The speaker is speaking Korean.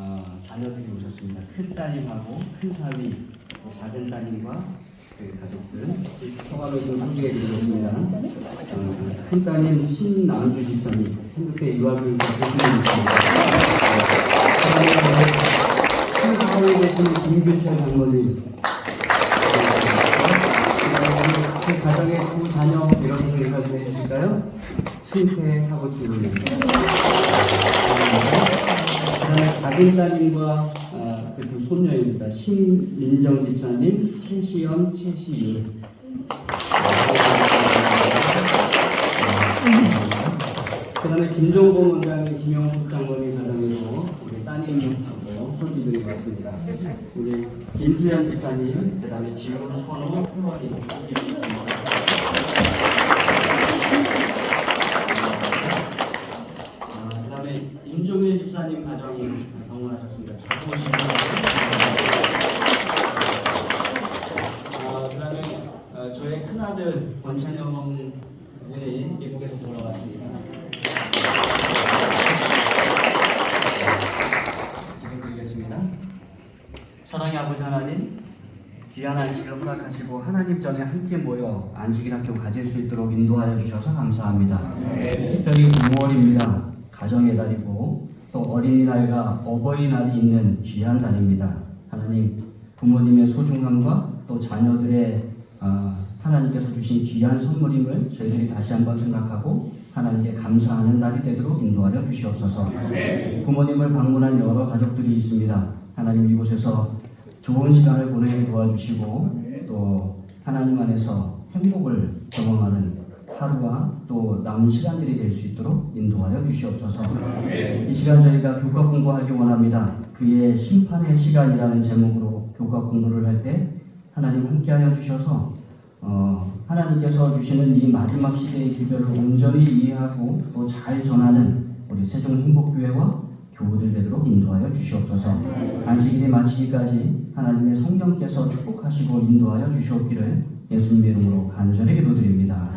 어, 자녀들이 오셨습니다. 큰 따님하고 큰 사위, 또 작은 따님과 그 가족들 성함을 좀 소개해 드리겠습니다. 어, 큰 따님 신남주 집사님, 한국대 유아교육과 교수님이십니다. 어, 큰 사위에 계신 김균철 장모님, 어, 그 가정의 두 자녀 이런 분 인사 좀 해주실까요? 신태하고 주님. 그다음에 작은 따님과 아, 그두 손녀입니다. 신민정 집사님, 최시연, 최시유. 그 다음에 김종봉 원장님, 김영숙 장모님 사장으로 우리 따님하고 손주들이 왔습니다. 우리 김수현 집사님, 그 다음에 지우, 선우, 효원이. 집사님 가정이 방문하셨습니다. 잘 오시고. 아, 그다음에 어, 저의 큰 아들 권찬영 군이 미국에서 돌아왔습니다. 드리겠습니다. 사랑의 아버지 하나님, 귀한 안식을 허락하시고 하나님 전에 함께 모여 안식일 학교 가질 수 있도록 인도하여 주셔서 감사합니다. 특별히 6월입니다. 가정의 달이고 또 어린이날과 어버이날이 있는 귀한 달입니다. 하나님 부모님의 소중함과 또 자녀들의 어, 하나님께서 주신 귀한 선물임을 저희들이 다시 한번 생각하고 하나님께 감사하는 날이 되도록 인도하여 주시옵소서. 부모님을 방문한 여러 가족들이 있습니다. 하나님 이곳에서 좋은 시간을 보내게 도와주시고 또 하나님 안에서 행복을 경험하는 하루와 또 남은 시간들이 될 수 있도록 인도하여 주시옵소서. 이 시간 저희가 교과 공부하기 원합니다. 그의 심판의 시간이라는 제목으로 교과 공부를 할 때 하나님 함께하여 주셔서 어, 하나님께서 주시는 이 마지막 시대의 기별을 온전히 이해하고 또 잘 전하는 우리 세종 행복교회와 교우들 되도록 인도하여 주시옵소서. 안식일이 마치기까지 하나님의 성령께서 축복하시고 인도하여 주시옵기를 예수님의 이름으로 간절히 기도드립니다.